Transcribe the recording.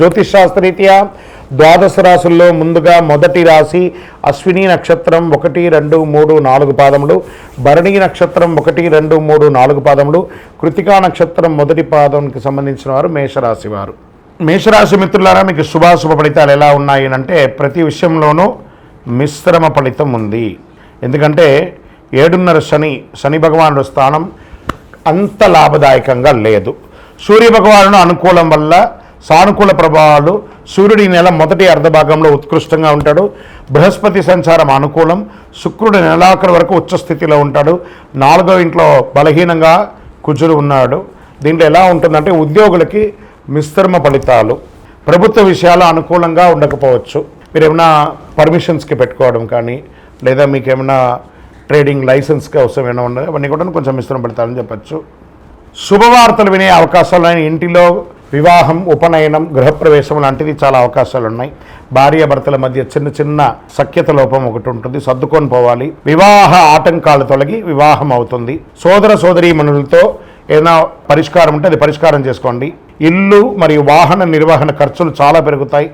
జ్యోతిష్శాస్త్రరీత్యా ద్వాదశ రాశుల్లో ముందుగా మొదటి రాశి అశ్విని నక్షత్రం ఒకటి రెండు మూడు నాలుగు పాదములు భరణి నక్షత్రం ఒకటి రెండు మూడు నాలుగు పాదములు కృతికా నక్షత్రం మొదటి పాదంకి సంబంధించిన వారు మేషరాశి వారు. మేషరాశి మిత్రులారా మీకు శుభాశుభ ఫలితాలు ఎలా ఉన్నాయి అంటే ప్రతి విషయంలోనూ మిశ్రమ ఫలితం ఉంది. ఎందుకంటే ఏడున్నర శని శని భగవానుడు స్థానం అంత లాభదాయకంగా లేదు. సూర్య భగవానుడు అనుకూలం వల్ల సానుకూల ప్రభావాలు. సూర్యుడి నెల మొదటి అర్ధభాగంలో ఉత్కృష్టంగా ఉంటాడు. బృహస్పతి సంచారం అనుకూలం. శుక్రుడు నెలాఖరు వరకు ఉచ్చస్థితిలో ఉంటాడు. నాలుగో ఇంట్లో బలహీనంగా కుజుడు ఉన్నాడు. దీంట్లో ఎలా ఉంటుందంటే ఉద్యోగులకి మిశ్రమ ఫలితాలు. ప్రభుత్వ విషయాలు అనుకూలంగా ఉండకపోవచ్చు. మీరు ఏమైనా పర్మిషన్స్కి పెట్టుకోవడం కానీ లేదా మీకు ఏమైనా ట్రేడింగ్ లైసెన్స్కి అవసరం ఏమైనా ఉండదు అవన్నీ కూడా కొంచెం మిశ్రమ ఫలితాలని చెప్పచ్చు. శుభవార్తలు వినే అవకాశాలు ఇంటిలో వివాహం ఉపనయనం గృహప్రవేశం లాంటివి చాలా అవకాశాలు ఉన్నాయి భార్యాభర్తల మధ్య చిన్న చిన్న సఖ్యత లోపం ఒకటి ఉంటుంది. సర్దుకొని పోవాలి. వివాహ ఆటంకాలు తొలగి వివాహం అవుతుంది. సోదర సోదరీమణులతో ఏదైనా పరిష్కారం ఉంటే అది పరిష్కారం చేసుకోండి. ఇల్లు మరియు వాహన నిర్వహణ ఖర్చులు చాలా పెరుగుతాయి.